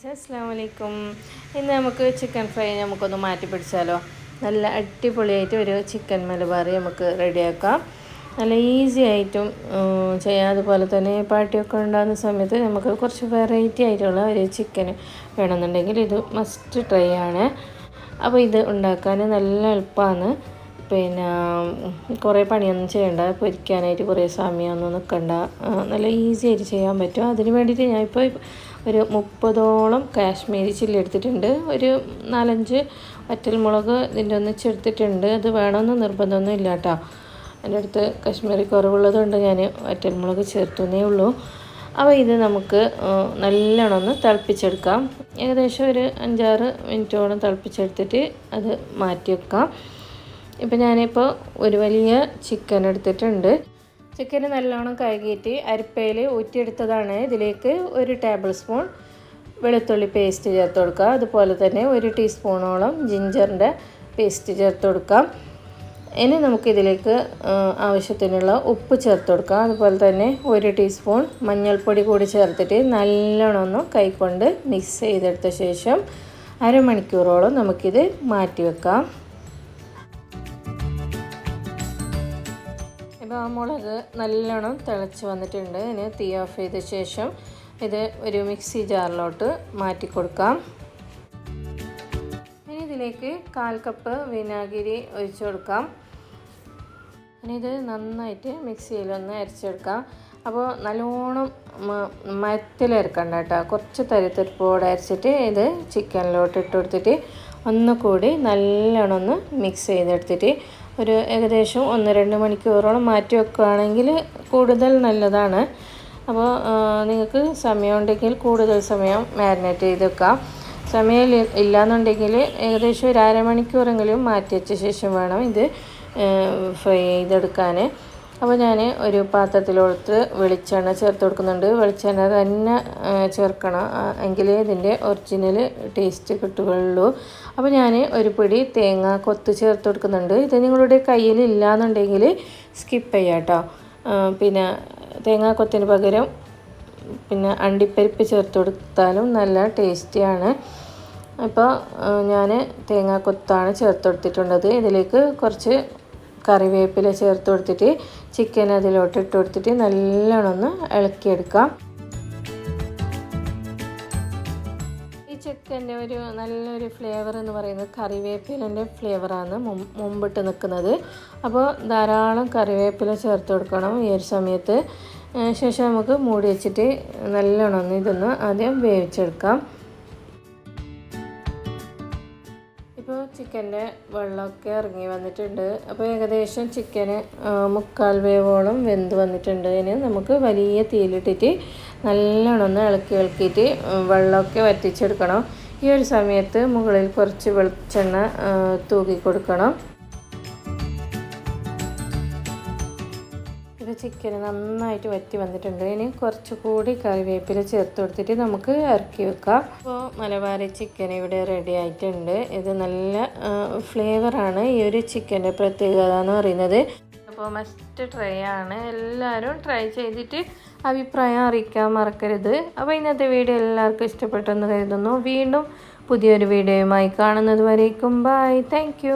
Friends അസ്സാം വലൈക്കും ഇന്ന് നമുക്ക് ചിക്കൻ ഫ്രൈ നമുക്കൊന്ന് മാറ്റി പിടിച്ചാലോ? നല്ല അടിപൊളിയായിട്ട് ഒരു ചിക്കൻ മലബാറി നമുക്ക് റെഡിയാക്കാം. നല്ല ഈസി ആയിട്ടും ചെയ്യാം. അതുപോലെ തന്നെ പാർട്ടിയൊക്കെ ഉണ്ടാകുന്ന സമയത്ത് നമുക്ക് കുറച്ച് വെറൈറ്റി ആയിട്ടുള്ള ഒരു ചിക്കൻ വേണമെന്നുണ്ടെങ്കിൽ ഇത് മസ്റ്റ് ട്രൈ ആണ്. അപ്പോൾ ഇത് ഉണ്ടാക്കാൻ നല്ല എളുപ്പമാണ്. പിന്നെ കുറേ പണിയൊന്നും ചെയ്യണ്ട. പൊരിക്കാനായിട്ട് കുറേ സമയമൊന്നും നിൽക്കണ്ട നല്ല ഈസി ആയിട്ട് ചെയ്യാൻ പറ്റും. അതിന് വേണ്ടിയിട്ട് ഞാൻ ഞാനിപ്പോൾ ഒരു മുപ്പതോളം കാശ്മീരി ചില്ലി എടുത്തിട്ടുണ്ട്. ഒരു നാലഞ്ച് വറ്റൽമുളക് ഇതിന്റെ ഒന്നിച്ചെടുത്തിട്ടുണ്ട് അത് വേണമെന്ന് നിർബന്ധമൊന്നും ഇല്ല കേട്ടോ എന്റെ അടുത്ത് കാശ്മീരി കുറവുള്ളതുകൊണ്ട് ഞാൻ വറ്റൽമുളക് ചേർത്തുന്നേ ഉള്ളൂ. അപ്പോൾ ഇത് നമുക്ക് നല്ലോണം ഒന്ന് തിളപ്പിച്ചെടുക്കാം. ഏകദേശം ഒരു അഞ്ചാറ് മിനിറ്റോളം തിളപ്പിച്ചെടുത്തിട്ട് അത് മാറ്റി വെക്കാം ഇപ്പം ഞാനിപ്പോൾ ഒരു വലിയ ചിക്കൻ എടുത്തിട്ടുണ്ട്. ചിക്കൻ നല്ലോണം കഴുകിയിട്ട് അരിപ്പയിൽ ഊറ്റിയെടുത്തതാണ്. ഇതിലേക്ക് ഒരു ടേബിൾ സ്പൂൺ വെളുത്തുള്ളി പേസ്റ്റ് ചേർത്ത് കൊടുക്കുക. അതുപോലെ തന്നെ ഒരു ടീസ്പൂണോളം ജിഞ്ചറിന്റെ പേസ്റ്റ് ചേർത്ത് കൊടുക്കാം. ഇനി നമുക്കിതിലേക്ക് ആവശ്യത്തിനുള്ള ഉപ്പ് ചേർത്ത് കൊടുക്കാം. അതുപോലെ തന്നെ ഒരു ടീസ്പൂൺ മഞ്ഞൾപ്പൊടി കൂടി ചേർത്തിട്ട് നല്ലോണം ഒന്ന് കൈകൊണ്ട് മിക്സ് ചെയ്തെടുത്ത ശേഷം അരമണിക്കൂറോളം നമുക്കിത് മാറ്റി വെക്കാം. ഇപ്പോൾ ആ മുളക് നല്ലോണം തിളച്ച് വന്നിട്ടുണ്ട്. ഇനി തീ ഓഫ് ചെയ്ത ശേഷം ഇത് ഒരു മിക്സി ജാറിലോട്ട് മാറ്റി കൊടുക്കാം. ഇനി ഇതിലേക്ക് കാൽ കപ്പ് വിനാഗിരി ഒഴിച്ചു കൊടുക്കാം. ഇനി ഇത് നന്നായിട്ട് മിക്സിയിലൊന്ന് അരച്ചെടുക്കാം. അപ്പോൾ നല്ലോണം മരത്തിലരക്കണ്ട കേട്ടോ. കുറച്ച് തരിത്തരിപ്പോടെ അരച്ചിട്ട് ഇത് ചിക്കനിലോട്ട് ഇട്ട് കൊടുത്തിട്ട് ഒന്നുകൂടി നല്ലോണം ഒന്ന് മിക്സ് ചെയ്തെടുത്തിട്ട് ഒരു ഏകദേശം ഒന്ന് രണ്ട് മണിക്കൂറോളം മാറ്റി വെക്കുകയാണെങ്കിൽ കൂടുതൽ നല്ലതാണ്. അപ്പോൾ നിങ്ങൾക്ക് സമയമുണ്ടെങ്കിൽ കൂടുതൽ സമയം മാരിനേറ്റ് ചെയ്ത് വെക്കാം. സമയം ഇല്ല- ഇല്ലാന്നുണ്ടെങ്കിൽ ഏകദേശം ഒരു അരമണിക്കൂറെങ്കിലും മാറ്റി വെച്ച ശേഷം വേണം ഇത് ഫ്രൈ ചെയ്തെടുക്കാൻ. അപ്പോൾ ഞാൻ ഒരു പാത്രത്തിലോട്ട് വെളിച്ചെണ്ണ ചേർത്ത് കൊടുക്കുന്നുണ്ട്. വെളിച്ചെണ്ണ തന്നെ ചേർക്കണം. എങ്കിലേ ഇതിന്റെ ഒറിജിനൽ ടേസ്റ്റ് കിട്ടുകയുള്ളൂ. അപ്പോൾ ഞാൻ ഒരു പിടി തേങ്ങ കൊത്ത് ചേർത്ത് കൊടുക്കുന്നുണ്ട്. ഇത് നിങ്ങളുടെ കയ്യിൽ ഇല്ലാന്നുണ്ടെങ്കിൽ സ്കിപ്പ് ചെയ്യാം കേട്ടോ. പിന്നെ തേങ്ങ തേങ്ങാക്കൊത്തിന് പകരം പിന്നെ അണ്ടിപ്പരിപ്പ് ചേർത്ത് കൊടുത്താലും നല്ല ടേസ്റ്റിയാണ് അപ്പോൾ ഞാൻ തേങ്ങാക്കൊത്താണ് ചേർത്ത് കൊടുത്തിട്ടുള്ളത്. ഇതിലേക്ക് കുറച്ച് കറിവേപ്പില ചേർത്ത് കൊടുത്തിട്ട് ചിക്കൻ അതിലോട്ട് ഇട്ട് കൊടുത്തിട്ട് നല്ലോണം ഒന്ന് ഇളക്കിയെടുക്കാം. ഈ ചിക്കന്റെ ഒരു നല്ലൊരു ഫ്ലേവർ എന്ന് പറയുന്നത് കറിവേപ്പിലന്റെ ഫ്ലേവറാണ് മുമ്പിട്ട് നിൽക്കുന്നത്. അപ്പോൾ ധാരാളം കറിവേപ്പില ചേർത്ത് കൊടുക്കണം ഈ ഒരു സമയത്ത്. ശേഷം നമുക്ക് മൂടി വെച്ചിട്ട് നല്ലോണം ഒന്ന് ഇതൊന്ന് ആദ്യം വേവിച്ചെടുക്കാം. ഇപ്പോൾ ചിക്കന്റെ വെള്ളമൊക്കെ ഇറങ്ങി വന്നിട്ടുണ്ട്. അപ്പോൾ ഏകദേശം ചിക്കന് മുക്കാൽ വേവോളം വെന്ത് വന്നിട്ടുണ്ട്. ഇനി നമുക്ക് വലിയ തീയിലിട്ടിട്ട് നല്ലോണം ഒന്ന് ഇളക്കി ഇളക്കിയിട്ട് വെള്ളമൊക്കെ വറ്റിച്ചെടുക്കണം. ഈ ഒരു സമയത്ത് മുകളിൽ കുറച്ച് വെളിച്ചെണ്ണ തൂകി തൂക്കി കൊടുക്കണം ചിക്കൻ നന്നായിട്ട് വറ്റി വന്നിട്ടുണ്ട്. ഇനി കുറച്ചുകൂടി കറിവേപ്പില ചേർത്ത് കൊടുത്തിട്ട് നമുക്ക് ഇറക്കി വെക്കാം. അപ്പോൾ മലബാറി ചിക്കൻ ഇവിടെ റെഡി ആയിട്ടുണ്ട്. ഇത് നല്ല ഫ്ലേവറാണ് ഈ ഒരു ചിക്കന്റെ പ്രത്യേകത എന്ന് പറയുന്നത്. അപ്പോൾ മസ്റ്റ് ട്രൈ ആണ്. എല്ലാവരും ട്രൈ ചെയ്തിട്ട് അഭിപ്രായം അറിയിക്കാൻ മറക്കരുത്. അപ്പോൾ ഇന്നത്തെ വീഡിയോ എല്ലാവർക്കും ഇഷ്ടപ്പെട്ടെന്ന് കരുതുന്നു. വീണ്ടും പുതിയൊരു വീഡിയോയുമായി കാണുന്നത് വരേക്കും. Bye thank